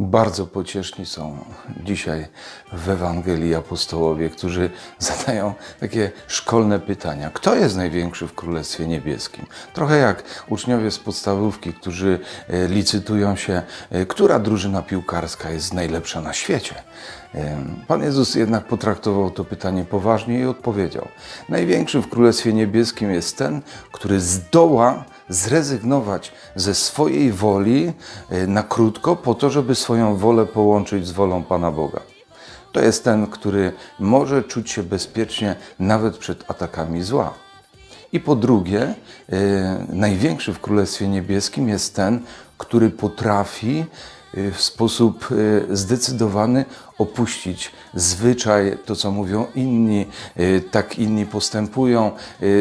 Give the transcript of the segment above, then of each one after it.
Bardzo pocieszni są dzisiaj w Ewangelii apostołowie, którzy zadają takie szkolne pytania. Kto jest największy w Królestwie Niebieskim? Trochę jak uczniowie z podstawówki, którzy e, licytują się, e, która drużyna piłkarska jest najlepsza na świecie. Pan Jezus jednak potraktował to pytanie poważnie i odpowiedział: Największy w Królestwie Niebieskim jest ten, który zdoła zrezygnować ze swojej woli e, na krótko, po to, żeby swoją wolę połączyć z wolą Pana Boga. To jest ten, który może czuć się bezpiecznie nawet przed atakami zła. I po drugie, e, największy w Królestwie Niebieskim jest ten, który potrafi w sposób e, zdecydowany opuścić zwyczaj, to co mówią inni, e, tak inni postępują,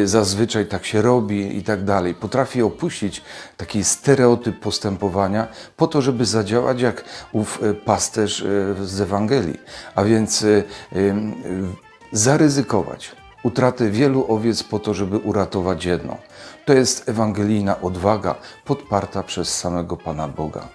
zazwyczaj tak się robi i tak dalej. Potrafi opuścić taki stereotyp postępowania po to, żeby zadziałać jak ów pasterz z Ewangelii, a więc zaryzykować utratę wielu owiec po to, żeby uratować jedną. To jest ewangelijna odwaga podparta przez samego Pana Boga.